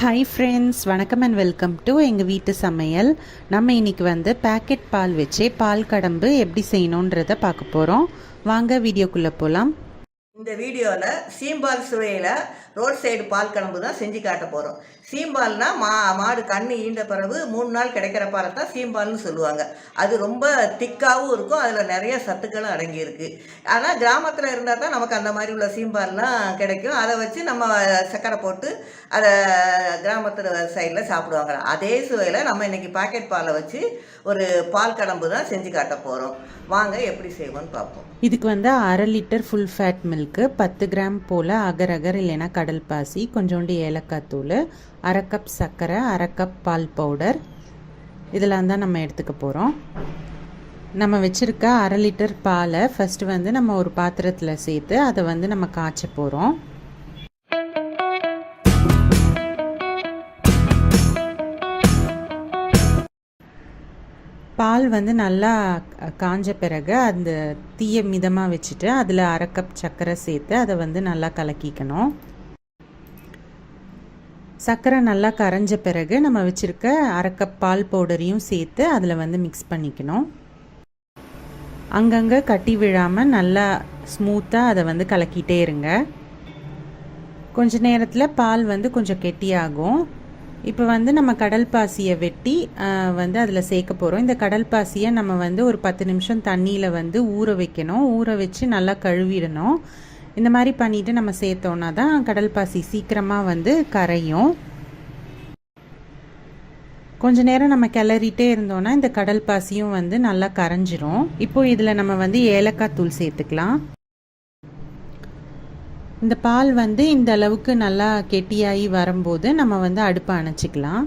Hi friends வணக்கம் and welcome to எங்கள் வீட்டு சமையல். நம்ம இன்னைக்கு வந்து பேக்கெட் பால் வச்சே பால் கடம்பு எப்படி செய்யணுன்றதை பார்க்க போகிறோம் வாங்க வீடியோக்குள்ளே போகலாம் இந்த வீடியோவில் சீம்பால் சுவையில் ரோட் சைடு பால் கலம்பு தான் செஞ்சு காட்ட போகிறோம் சீம்பால்னா மா மாடு கண் ஈண்ட பிறகு மூணு நாள் கிடைக்கிற பாலை தான் சீம்பால்னு சொல்லுவாங்க. அது ரொம்ப திக்காகவும் இருக்கும் அதில் நிறைய சத்துக்களும் அடங்கியிருக்கு. ஆனால் கிராமத்தில் இருந்தால் தான் நமக்கு அந்த மாதிரி உள்ள சீம்பால்லாம் கிடைக்கும். அதை வச்சு நம்ம சர்க்கரை போட்டு அதை கிராமத்தில் சைடில் சாப்பிடுவாங்க. அதே சுவையில் நம்ம இன்றைக்கி பாக்கெட் பாலை வச்சு ஒரு பால் கடம்பு தான் செஞ்சு காட்ட போகிறோம் வாங்க எப்படி செய்வோன்னு பார்ப்போம். இதுக்கு வந்து அரை லிட்டர் ஃபுல் ஃபேட் மில்க்கு பத்து கிராம் போல் அகர் அகர் இல்லைன்னா கடல் பாசி கொஞ்சோண்டு ஏலக்காய் தூள் அரை கப் சர்க்கரை அரை கப் பால் பவுடர். இதெல்லாம் தான் நம்ம எடுத்துக்க போகிறோம் நம்ம வச்சுருக்க அரை லிட்டர் பாலை ஃபஸ்ட்டு வந்து நம்ம ஒரு பாத்திரத்தில் சேர்த்து அதை வந்து நம்ம காய்ச்ச போகிறோம் பால் வந்து நல்லா காஞ்ச பிறகு அந்த தீயை மிதமாக வச்சுட்டு அதில் அரை கப் சர்க்கரை சேர்த்து அதை வந்து நல்லா கலக்கிக்கணும். சர்க்கரை நல்லா கரைஞ்ச பிறகு நம்ம வச்சுருக்க அரை கப் பால் பவுடரையும் சேர்த்து அதில் வந்து மிக்ஸ் பண்ணிக்கணும். அங்கங்கே கட்டி விழாமல் நல்லா ஸ்மூத்தாக அதை வந்து கலக்கிட்டே இருங்க. கொஞ்ச நேரத்தில் பால் வந்து கொஞ்சம் கெட்டியாகும். இப்போ வந்து நம்ம கடல் பாசியை வெட்டி வந்து அதில் சேர்க்க போகிறோம் இந்த கடல் பாசியை நம்ம வந்து ஒரு பத்து நிமிஷம் தண்ணியில் வந்து ஊற வைக்கணும். ஊற வச்சு நல்லா கழுவிடணும். இந்த மாதிரி பண்ணிவிட்டு நம்ம சேர்த்தோன்னா தான் கடல் பாசி சீக்கிரமாக வந்து கரையும். கொஞ்ச நேரம் நம்ம கிளறிட்டே இருந்தோன்னா இந்த கடல் பாசியும் வந்து நல்லா கரைஞ்சிரும். இப்போ இதில் நம்ம வந்து ஏலக்காய் தூள் சேர்த்துக்கலாம். இந்த பால் வந்து இந்த அளவுக்கு நல்லா கெட்டியாகி வரும்போது நம்ம வந்து அடுப்பை அணைச்சிக்கலாம்.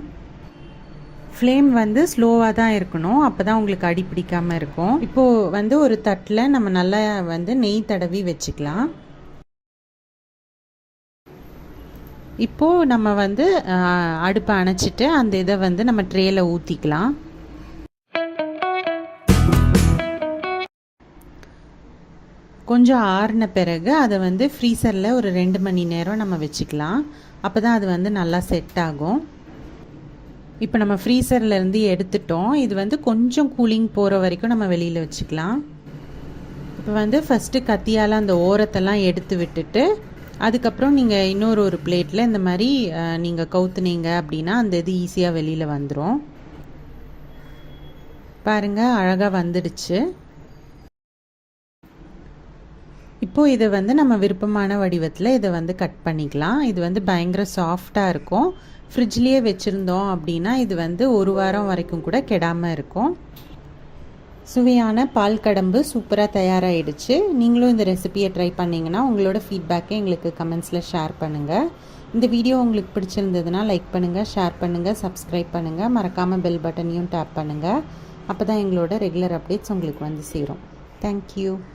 ஃப்ளேம் வந்து ஸ்லோவாக தான் இருக்கணும். அப்போ தான் உங்களுக்கு அடி பிடிக்காமல் இருக்கும். இப்போது வந்து ஒரு தட்டில் நம்ம நல்லா வந்து நெய் தடவி வச்சுக்கலாம். இப்போது நம்ம வந்து அடுப்பை அணைச்சிட்டு அந்த இதை வந்து நம்ம ட்ரேயில் ஊற்றிக்கலாம் கொஞ்சம் ஆறின பிறகு அதை வந்து ஃப்ரீசரில் ஒரு ரெண்டு மணி நேரம் நம்ம வச்சுக்கலாம். அப்போ தான் அது வந்து நல்லா செட் ஆகும். இப்போ நம்ம ஃப்ரீசர்லேருந்து எடுத்துட்டோம். இது வந்து கொஞ்சம் கூலிங் போகிற வரைக்கும் நம்ம வெளியில் வச்சுக்கலாம். இப்போ வந்து ஃபஸ்ட்டு கத்தியால் அந்த ஓரத்தெல்லாம் எடுத்து விட்டுட்டு அதுக்கப்புறம் நீங்கள் இன்னொரு ஒரு பிளேட்டில் இந்த மாதிரி நீங்கள் கவுத்துனீங்க அப்படின்னா அந்த இது ஈஸியாக வெளியில் வந்துடும் பாருங்கள் அழகாக வந்துடுச்சு. இப்போது இதை வந்து நம்ம விருப்பமான வடிவத்தில் இதை வந்து கட் பண்ணிக்கலாம். இது வந்து பயங்கர சாஃப்டாக இருக்கும். ஃப்ரிட்ஜ்லேயே வச்சுருந்தோம் அப்படின்னா இது வந்து ஒரு வாரம் வரைக்கும் கூட கெடாமல் இருக்கும். சுவையான பால் கடம்பு சூப்பராக தயாராகிடுச்சு நீங்களும் இந்த ரெசிபியை ட்ரை பண்ணிங்கன்னா உங்களோட ஃபீட்பேக்கை எங்களுக்கு கமெண்ட்ஸில் ஷேர் பண்ணுங்கள் இந்த வீடியோ உங்களுக்கு பிடிச்சிருந்ததுன்னா லைக் பண்ணுங்கள் ஷேர் பண்ணுங்கள் சப்ஸ்கிரைப் பண்ணுங்கள் மறக்காமல் பெல் பட்டனையும் டேப் பண்ணுங்கள் அப்போ தான் எங்களோட ரெகுலர் அப்டேட்ஸ் உங்களுக்கு வந்து சேரும். தேங்க்யூ